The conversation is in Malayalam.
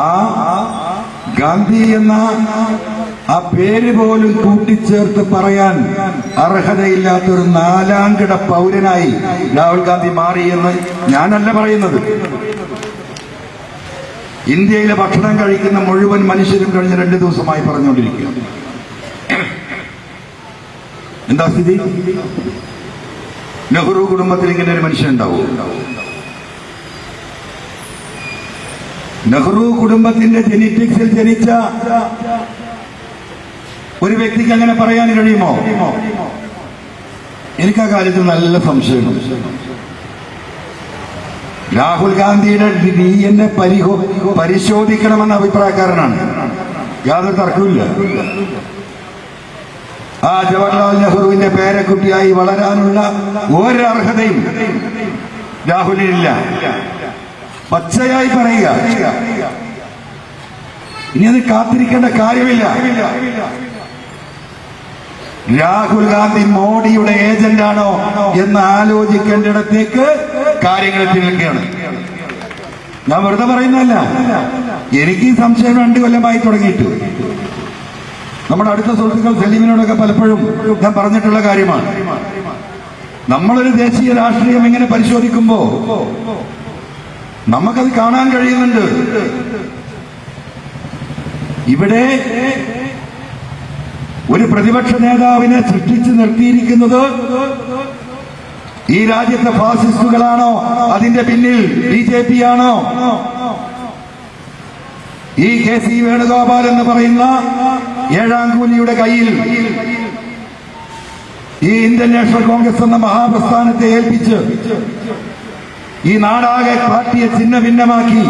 ആ ഗാന്ധി എന്ന ആ പേര് പോലും കൂട്ടിച്ചേർത്ത് പറയാൻ അർഹതയില്ലാത്തൊരു നാലാംകിട പൗരനായി രാഹുൽ ഗാന്ധി മാറി എന്ന് ഞാനല്ല പറയുന്നത്. ഇന്ത്യയിലെ ഭക്ഷണം കഴിക്കുന്ന മുഴുവൻ മനുഷ്യരും കഴിഞ്ഞ രണ്ട് ദിവസമായി പറഞ്ഞുകൊണ്ടിരിക്കുക എന്താ സ്ഥിതി? നെഹ്റു കുടുംബത്തിൽ ഇങ്ങനെ ഒരു മനുഷ്യൻ ഉണ്ടാവും. നെഹ്റു കുടുംബത്തിന്റെ ജനിറ്റിക്സിൽ ജനിച്ച ഒരു വ്യക്തിക്ക് അങ്ങനെ പറയാൻ കഴിയുമോ? എനിക്ക് ആ കാര്യത്തിൽ നല്ല സംശയം രാഹുൽ ഗാന്ധിയുടെ ഡി എൻ എ പരിഹോ പരിശോധിക്കണമെന്ന അഭിപ്രായക്കാരനാണ്. യാതൊരു തർക്കമില്ല ആ ജവഹർലാൽ നെഹ്റുവിന്റെ പേരക്കുട്ടിയായി വളരാനുള്ള ഒരർഹതയും രാഹുലിനില്ല. പച്ചയായി പറയുക. ഇനി അത് കാത്തിരിക്കേണ്ട കാര്യമില്ല. രാഹുൽ ഗാന്ധി മോഡിയുടെ ഏജന്റാണോ എന്ന് ആലോചിക്കേണ്ടിടത്തേക്ക് കാര്യങ്ങൾ എത്തിയിരിക്കുകയാണ് ഞാൻ വെറുതെ പറയുന്നതല്ല. എനിക്ക് ഈ സംശയം രണ്ടു കൊല്ലമായി തുടങ്ങിയിട്ട്. നമ്മുടെ അടുത്ത സുഹൃത്തുക്കൾ സലീമിനോടൊക്കെ പലപ്പോഴും ഞാൻ പറഞ്ഞിട്ടുള്ള കാര്യമാണ്. നമ്മളൊരു ദേശീയ രാഷ്ട്രീയം ഇങ്ങനെ പരിശോധിക്കുമ്പോ നമുക്കത് കാണാൻ കഴിയുന്നുണ്ട്. ഇവിടെ ഒരു പ്രതിപക്ഷ നേതാവിനെ സൃഷ്ടിച്ചു നിർത്തിയിരിക്കുന്നത് ഈ രാജ്യത്തെ ഫാസിസ്റ്റുകളാണോ? അതിന്റെ പിന്നിൽ ബി ജെ പി ആണോ ഈ കെ സി വേണുഗോപാൽ എന്ന് പറയുന്ന ഏഴാം കൂലിയുടെ കയ്യിൽ ഈ ഇന്ത്യൻ നാഷണൽ കോൺഗ്രസ് എന്ന മഹാപ്രസ്ഥാനത്തെ ഏൽപ്പിച്ച് ഈ നാടാകെ പാർട്ടിയെ ഛിന്ന ഭിന്നമാക്കി